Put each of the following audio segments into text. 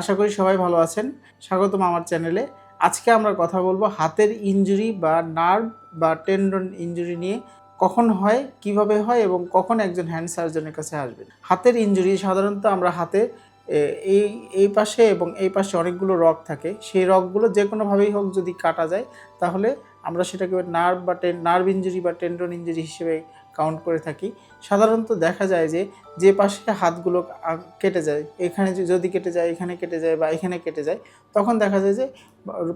আশা করি সবাই ভালো আছেন। স্বাগতম আমার চ্যানেলে। আজকে আমরা কথা বলব হাতের ইনজুরি বা নার্ভ বা টেন্ডন ইনজুরি নিয়ে। কখন হয়, কীভাবে হয় এবং কখন একজন হ্যান্ড সার্জনের কাছে আসবেন? হাতের ইনজুরি সাধারণত আমরা হাতে এই এই পাশে এবং এই পাশে অনেকগুলো রগ থাকে। সেই রগগুলো যে কোনোভাবেই হোক যদি কাটা যায়, তাহলে আমরা সেটাকে নার্ভ বা টেন নার্ভ ইঞ্জুরি বা টেন্ডন ইঞ্জুরি হিসেবে কাউন্ট করে থাকি। সাধারণত দেখা যায় যে যে পাশে হাতগুলো কেটে যায়, এখানে যদি কেটে যায়, এখানে কেটে যায় বা এখানে কেটে যায়, তখন দেখা যায় যে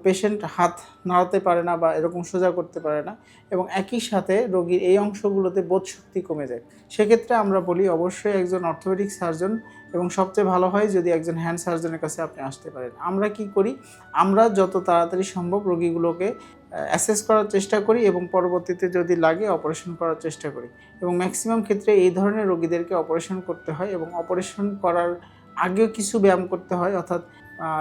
পেশেন্ট হাত নাড়াতে পারে না বা এরকম সোজা করতে পারে না এবং একই সাথে রোগীর এই অংশগুলোতে বোধ শক্তি কমে যায়। সেক্ষেত্রে আমরা বলি অবশ্যই একজন অর্থোপেডিক সার্জন এবং সবচেয়ে ভালো হয় যদি একজন হ্যান্ড সার্জনের কাছে আপনি আসতে পারেন। আমরা কি করি? আমরা যত তাড়াতাড়ি সম্ভব রোগীগুলোকে অ্যাসেস করার চেষ্টা করি এবং পরবর্তীতে যদি লাগে অপারেশন করার চেষ্টা করি। এবং ম্যাক্সিমাম ক্ষেত্রে এই ধরনের রোগীদেরকে অপারেশন করতে হয় এবং অপারেশন করার আগেও কিছু ব্যায়াম করতে হয়। অর্থাৎ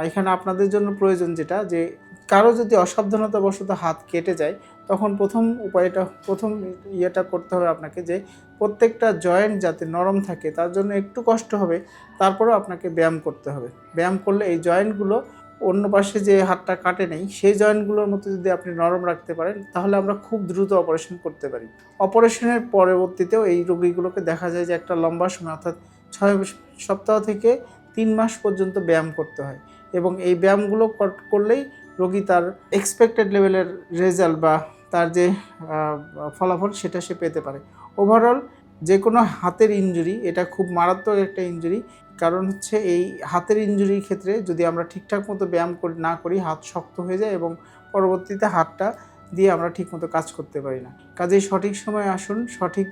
এখানে আপনাদের জন্য প্রয়োজন যেটা যে, কারও যদি অসাবধানতাবশত হাত কেটে যায়, তখন প্রথম উপায়টা, প্রথম ইয়েটা করতে হবে আপনাকে যে, প্রত্যেকটা জয়েন্ট যাতে নরম থাকে, তার জন্য একটু কষ্ট হবে, তারপরেও আপনাকে ব্যায়াম করতে হবে। ব্যায়াম করলে এই জয়েন্টগুলো অন্য পাশে যে হাতটা কাটে নেই, সেই জয়েন্টগুলোর মতো যদি আপনি নরম রাখতে পারেন, তাহলে আমরা খুব দ্রুত অপারেশন করতে পারি। অপারেশনের পরবর্তীতেও এই রোগীগুলোকে দেখা যায় যে একটা লম্বা সময়, অর্থাৎ ছয় সপ্তাহ থেকে তিন মাস পর্যন্ত ব্যায়াম করতে হয় এবং এই ব্যায়ামগুলো কর- করলেই রোগী তার এক্সপেক্টেড লেভেলের রেজাল্ট বা তার যে ফলাফল সেটা সে পেতে পারে। ওভারঅল যে কোনো হাতের ইনজুরি এটা খুব মারাত্মক একটা ইনজুরি কারণ হচ্ছে এই হাতের ইনজুরির ক্ষেত্রে যদি আমরা ঠিকঠাক মতো ব্যায়াম করি, না করি, হাত শক্ত হয়ে যায় এবং পরবর্তীতে হাতটা দিয়ে আমরা ঠিকমতো কাজ করতে পারি না। কাজেই সঠিক সময়ে আসুন, সঠিক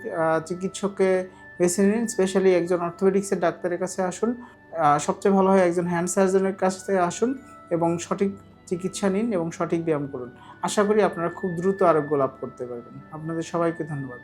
চিকিৎসককে বেছে নিন স্পেশালি একজন অর্থোপেডিক্সের ডাক্তারের কাছে আসুন সবচেয়ে ভালো হয় একজন হ্যান্ড সার্জনের কাছ থেকে আসুন এবং সঠিক চিকিৎসা নিন এবং সঠিক ব্যায়াম করুন। আশা করি আপনারা খুব দ্রুত আরোগ্য লাভ করতে পারবেন। আপনাদের সবাইকে ধন্যবাদ।